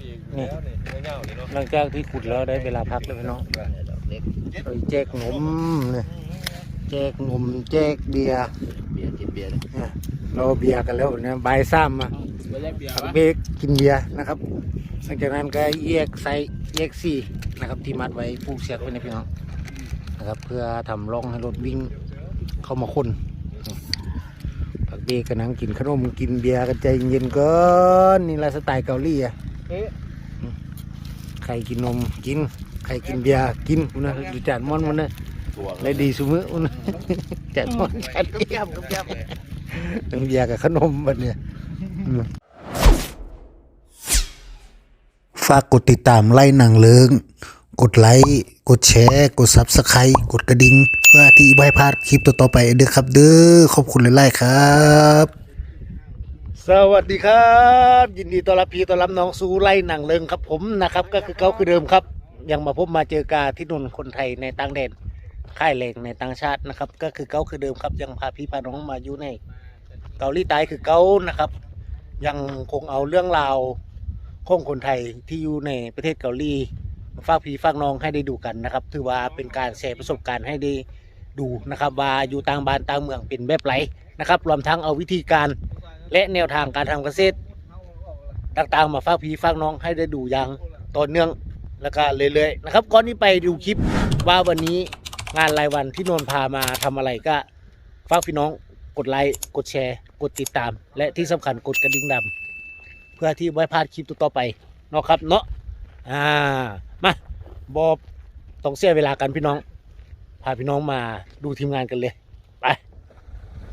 ปีกแล้วนี่เงาๆนี่เนาะหลังจากที่ขุดแล้วได้เวลาพักแล้วพี่น้องดอกเล็กไปแจกขนมเนี่ยแจกขนมแจกเบียร์เบียร์กินเบียร์เลยเนี่ยเราเบียร์กันแล้วเนี่ยบ่ายซ้ำมาไปแลกเบียร์พักวะเบรกกินเบียร์นะครับหลังจากนั้นก็แยกใส่แยกสี่นะครับ ที่มัดไว้ผูกเสียกไว้ในพี่น้องนะครับ เพื่อทำร่องให้รถวิ่งเข้ามาคนพักเบรกกันนั่งกินขนมกินเบียร์กันใจเย็นๆก่อนนี่แหละสไตล์เกาหลีอะเอ๊ะ ใครกินนมกิน ใครกินเบียร์กินนะดูจานมอนมันนะตัวเลยดีสุมือมันนะจานมอนจานเบียร์กับเบียร์ทั้งเบียร์กับขนมบัดเนี่ยอืมฝากกดติดตามไล่หนังเลิง กดไลค์กดแชร์ กดซับสไครต์กดกระดิ่งเพื่อที่ไม่ให้พลาดคลิปต่อๆไปเด้อครับ เด้อขอบคุณหลายๆครับ สวัสดีครับ ยินดีต้อนรับพี่ต้อนรับน้องสู่ไล่หนังเลิงครับผมนะครับ ก็คือเขาคือเดิมครับ ยังมาพบมาเจอกาที่นุ่นคนไทยในต่างแดนค่ายแรงในต่างชาตินะครับ ก็คือเขาคือเดิมครับ ยังพาพี่พาน้องมาอยู่ในเกาหลีใต้คือเขานะครับ ยังคงเอาเรื่องราวของคนไทยที่อยู่ในประเทศเกาหลีมาฝากพี่ฝากน้องให้ได้ดูกันนะครับ ถือว่าเป็นการแชร์ประสบการณ์ให้ได้ดูนะครับว่าอยู่ต่างบ้านต่างเมืองเป็นแบบไรนะครับรวมทั้งเอาวิธีการ และแนวทางการทำเกษตรต่างๆ มาฝากพี่ฝากน้องให้ได้ดูอย่างต่อเนื่องแล้วก็เรื่อยๆนะครับก่อนนี้ไปดูคลิปว่าวันนี้งานรายวันที่นนท์พามาทำอะไรก็ฝากพี่น้องกดไลค์กดแชร์ กดติดตาม และที่สำคัญกดกระดิ่งดำเพื่อที่ไว้พลาดคลิปต่อๆไปเนาะครับเนาะอ่ามาบอบต้องเสียเวลากันพี่น้อง พาพี่น้องมาดูทีมงานกันเลย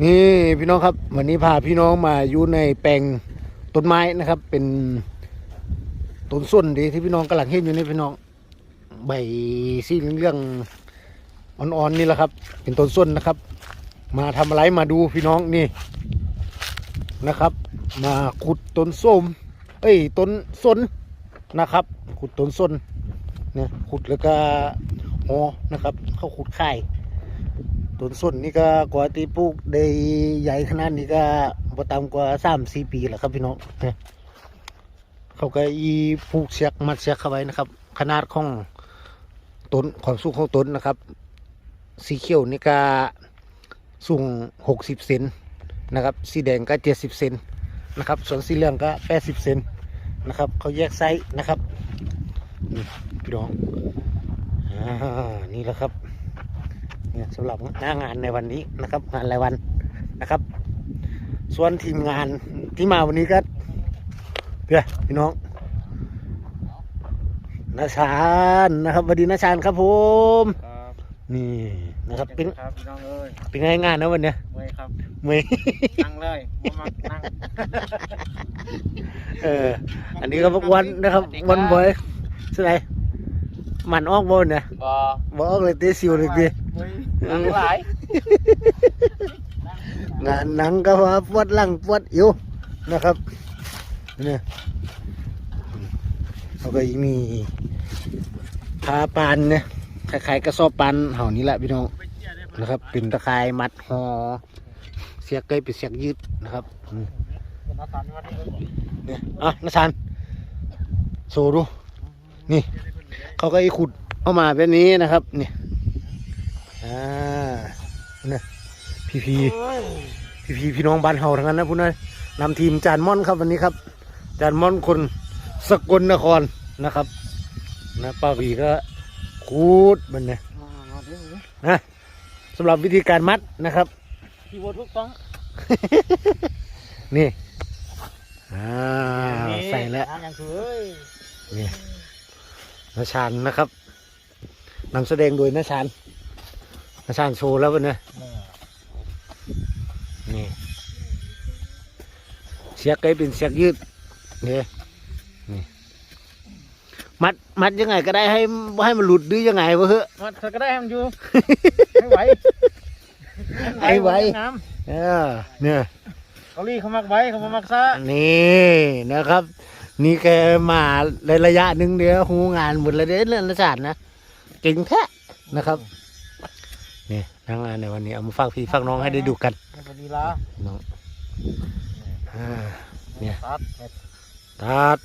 นี่พี่น้องครับ วันนี้พาพี่น้องมาอยู่ในแปลงต้นไม้นะครับ เป็นต้นส้นดีที่พี่น้องกำลังเห็นอยู่นี่พี่น้อง ใบสีเรื่องอ่อนๆนี่แหละครับ เป็นต้นส้นนะครับ มาทำอะไรมาดูพี่น้องนี่นะครับ มาขุดต้นส้ม เอ้ยต้นส้นนะครับ ขุดต้นส้นเนี่ยขุดแล้วก็หอนะครับ เขาขุดไข่ ต้นส้นนี่ก็กว่าที่ปลูกได้ใหญ่ขนาดนี้ก็บ่ต่ำกว่าสามสี่ปีแล้วครับพี่น้องเนี่ยเขาก็อีปลูกเสียกมัดเสียกเข้าไว้นะครับ ขนาดของต้นความสูงของต้นนะครับ สีเขียวนี่ก็สูงหกสิบเซนนะครับ สีแดงก็เจ็ดสิบเซนนะครับ ส่วนสีเหลืองก็แปดสิบเซนนะครับ เขาแยกไซส์นะครับพี่น้อง อ่า นี่แหละครับ เนี่ยสำหรับหน้างานในวันนี้นะครับ งานรายวันนะครับ ส่วนทีมงานที่มาวันนี้ก็เพื่อพี่น้องนาชานนะครับสวัสดีนาชานครับผมครับนี่นะครับเป็นครับพี่น้องเอ้ยเป็นไงงานนะวันเนี้ยเว้ยครับเมื่อยนั่งเลยมามานั่งเอออันนี้ก็วันนะครับวันบอยใช่ไหมมันออกบนเนี่ยบ่บออกเลยเตะซิวเลยดิเฮ้ย นั่งหลายงานหนังก็ว่าปวดหลังปวดเอวนะครับเนี่ยเขาก็ยังมีพาปานเนี่ยคล้ายๆกระสอบปานเห่านี้แหละพี่น้องนะครับ เป็นตะข่ายมัดหอเสียกเกยเป็นเสียกยืดนะครับอืมเนี่ยอะนาชานโซดูนี่เขาก็ไอ้ขุดเอามาแบบนี้นะครับเนี่ย อ่าเนี่ยพี่พีพี่พี่พี่น้องบ้านเฮาทั้งนั้นนะพุ่นนะนำทีมจานม่อนครับวันนี้ครับ จานม่อนคนสกลนครนะครับ นะป้าวีก็คูดมันเนี่ยนะสำหรับวิธีการมัดนะครับพี่วัวทุกต้องนี่อ่าใส่แล้วทำอย่างคือเอ้ยนี่นาชานนะครับนำแสดงโดยนาชาน นาชานโชว์แล้ววันนี้นี่เสียกไกเป็นเสียกยืดนี่นี่มัดมัดยังไงก็ได้ให้ให้มันหลุดหรือยังไงวะเฮ้ยมันก็ได้ทำอยู่ไม่ไหวไอ้ไว้น้เออเนี่ยำเกาหลีเขามักไว้เขาบ่มักซะนี่นะครับ นี่แกมาในระยะหนึ่งเดียวหูงานหมดเลยเด้เรื่องราชาตินะเก่งแท้นะครับ นี่ทั้งงานในวันนี้เอามาฝากพี่ฝากน้องให้ได้ดูกันสวัสดีละน้องอ่าเนี่ยตัดตัด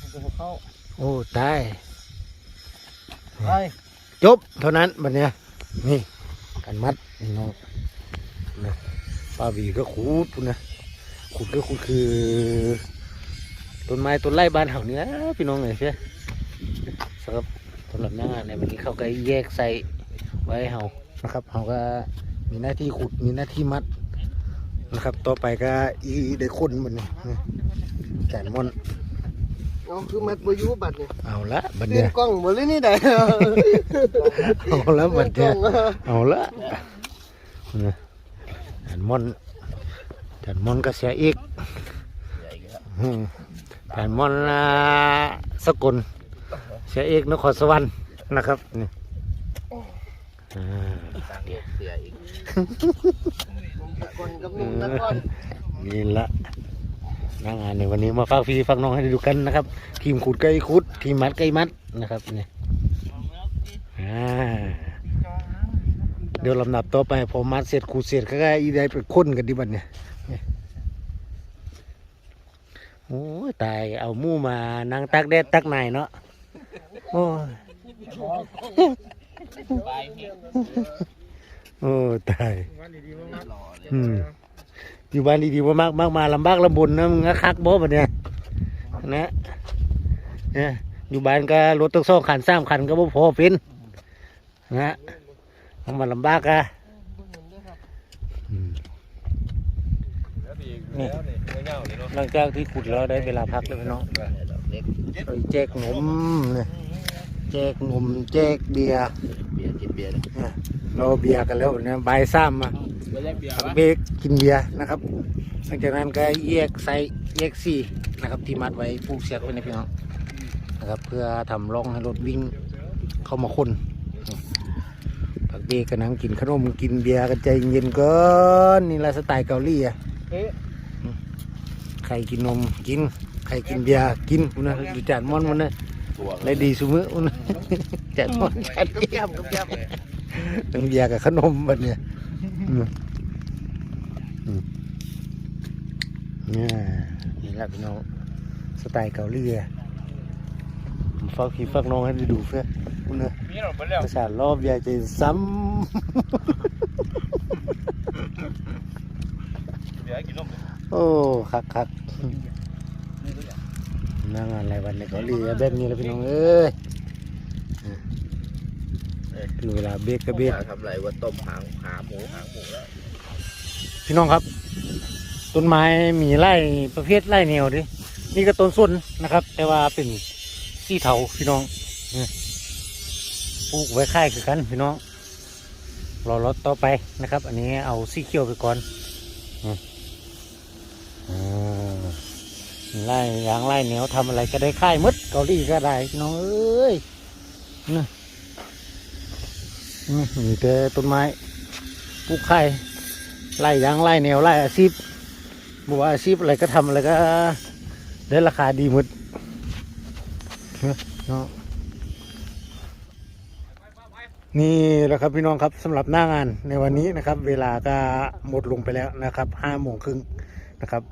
มันจะเข้าโอ้ตายไปจบเท่านั้นบัดเนี้ยนี่กันมัดนี่น้องนะป้าบีก็ขูดพุ่นนะขุดก็ขุดคือต้นไม้ต้นไร่บ้านเฮาเนี้ยพี่น้องเลยเชียสำหรับสำหรับหน้างานในวันนี้เขาก็แยกใส่ไว้ให้เฮานะครับเฮาก็มีหน้าที่ขุดมีหน้าที่มัดนะครับ ต่อไปก็อีได้คนมันนี่นี่แกนมอนเอาคือมัดบอยูบัดเนี่ยเอาละบัดเล่เนี้ยนกล้องบ่เลยนี่ได้ เอาละบัดกล้เนี้อยงเอาละนะจานมอนจานมอนก็เสียอีกอืมจานมอนอ่าสกุลเสียอีกนครสวรรค์นะครับนี่อ่าก่อนกับหนุ่มตะก้อนนี่ละหน้างานในวันนี้มาฝากพี่ฝากน้องให้ดูกันนะครับ ทีมขุดไก่ขุด ทีมมัดไก่มัดนะครับนี่อ่าเดี๋ยวลำดับต่อไปพอมัดเสร็จขุดเสร็จก็อีได้ไปค้นกันดีบัดเนี่ยโอ้ตายเอามู่มานั่งตักแดดตักไหนายเนาะ โอ้ยโอ้ตายวันดีๆมากอืมอยู่บ้านดีๆว่ามากมากมาลำบากลำบนนะมึงก็คักบ่บัดเนี่ยนะเนี่ยอยู่บ้านก็รถตั้งสองคันสามคันก็บ่พอเป็นนะต้องมาลำบากอะนี่หลังจากที่ขุดแล้วได้เวลาพักแล้วพี่น้องไปแจกนมเนี่ย แจกนมแจกเบียร์เบียร์กินเบียร์เนี่ยเราเบียร์กันแล้วเนี่ยใบายซ้ำมาไม่ได้เบียร์ผักวะเบรกกินเบียร์นะครับหลังจากนั้นก็แยกใส่แยกซี่นะครับ ที่มัดไว้ผูกเสียกไว้ในพี่น้องนะครับ เพื่อทำร่องให้รถวิ่งเข้ามาคนนี่ผักเบรกก็นั่งกินขนมกินเบียร์กันใจเย็นๆก่อนนี่แหละสไตล์เกาหลีอะเอ๊ะใครกินนมกินใครกินเบียร์กินพุ่นนะดูจานมอนมันนะ เลยดีสุมือพุ่นนะจานมอนจานเกี๊ยบกับเกี๊ยบทั้งเบียร์กับขนมบัดเนี่ยอืมอืมเนี่ยนี่แหละพี่น้องสไตล์เกาหลีอะผมฝากพี่ฝากน้องให้ได้ดูเพื่อพุ่นนะมีหรอไปแล้วภาษาทรอบยายจะซ้เบียร์กินนมำโอ้คักคัก นั่งงานรายวันในเกาหลีอะแบบนี้แหละพี่น้องเอ้ยถึงเวลาเบรกก็เบรกทำไรว่าต้มหางขาหมูหางหมูแล้วพี่น้องครับ ต้นไม้มีไร่ประเภทไร่แนวดินี่ก็ต้นส้นนะครับ แต่ว่าเป็นสีเถาพี่น้องเนี่ยปลูกไว้ค่ายคือกันพี่น้องรอรถต่อไปนะครับ อันนี้เอาสีเขียวไปก่อนอืมอ่า ไล่ยางไล่แนวทำอะไรก็ได้ค่ายหมดเกาหลีก็ได้น้องเอ้ยนี่มีแต่ต้นไม้ปลูกค่ไล่ยางไล่แนวไล่อาชีพบอกว่าอาชีพอะไรก็ทำอะไรก็ได้ราคาดีหมดเนาะนี่แหละครับพี่น้องครับสำหรับหน้างานในวันนี้นะครับ เวลาก็หมดลงไปแล้วนะครับห้าโมงครึ่งนะครับ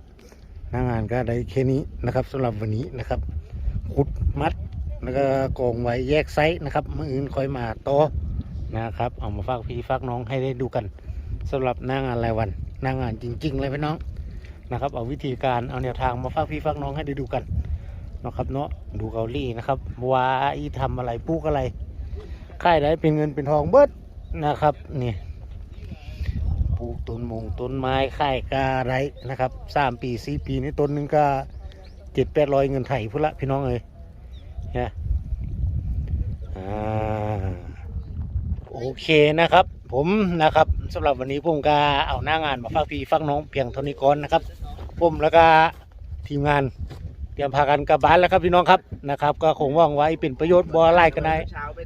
หน้างานก็ได้แค่นี้นะครับสำหรับวันนี้นะครับขุดมัดแล้วก็กองไว้แยกไซส์นะครับมืออื่นค่อยมาต่อนะครับ เอามาฝากพี่ฝากน้องให้ได้ดูกันสำหรับหน้างานรายวัน หน้างานจริง ๆ เลยพี่น้องนะครับ เอาวิธีการเอาแนวทางมาฝากพี่ฝากน้องให้ได้ดูกันนะครับเนาะดูเกาหลีนะครับว่าอีทำอะไรปลูกอะไรค่ายได้เป็นเงินเป็นทองเบิดนะครับนี่ ลูกต้นมงต้นไม้ค่ายกาไรนะครับสามปีสี่ปีนี่ต้นหนึงก็เจ็ดแปดร้อยเงินไทยพุ่นละพี่น้องเอ้ยนี่ยอ่าโอเคนะครับ ผมนะครับสำหรับวันนี้ผมก็เอาหน้างานมาฝากพี่ฝากน้องเพียงเท่านี้ก่อนนะครับผมแล้วก็ทีมงานเตรียมพากันกลับบ้านแล้วครับพี่น้องครับนะครับ ก็คงว่างไว้เป็นประโยชน์บ่ไล่กันได้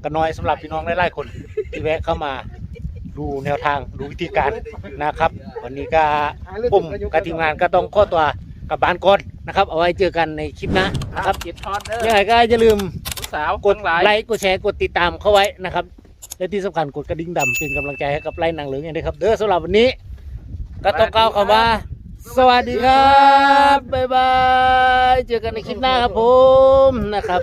ก็น้อยสำหรับพี่น้องหลายๆคนที่แวะเข้ามา ดูแนวทางดูวิธีการนะครับ วันนี้ก็ผมกับทีมงานก็ต้องขอตัวกลับบ้านก่อนนะครับ เอาไว้เจอกันในคลิปหน้านะครับเจ็ดทอดเด้อยังไงก็อย่าลืมสาวกดไลค์กดแชร์กดติดตามเข้าไว้นะครับ และที่สำคัญกดกระดิ่งดำเป็นกำลังใจให้กับไล่นางเหลืองอย่างนี้ครับ เด้อสำหรับวันนี้ ก็ต้องกล่าวคำว่าสสวัสดีครับบ๊ายบายเจอกันในคลิปหน้าครับผมนะครับ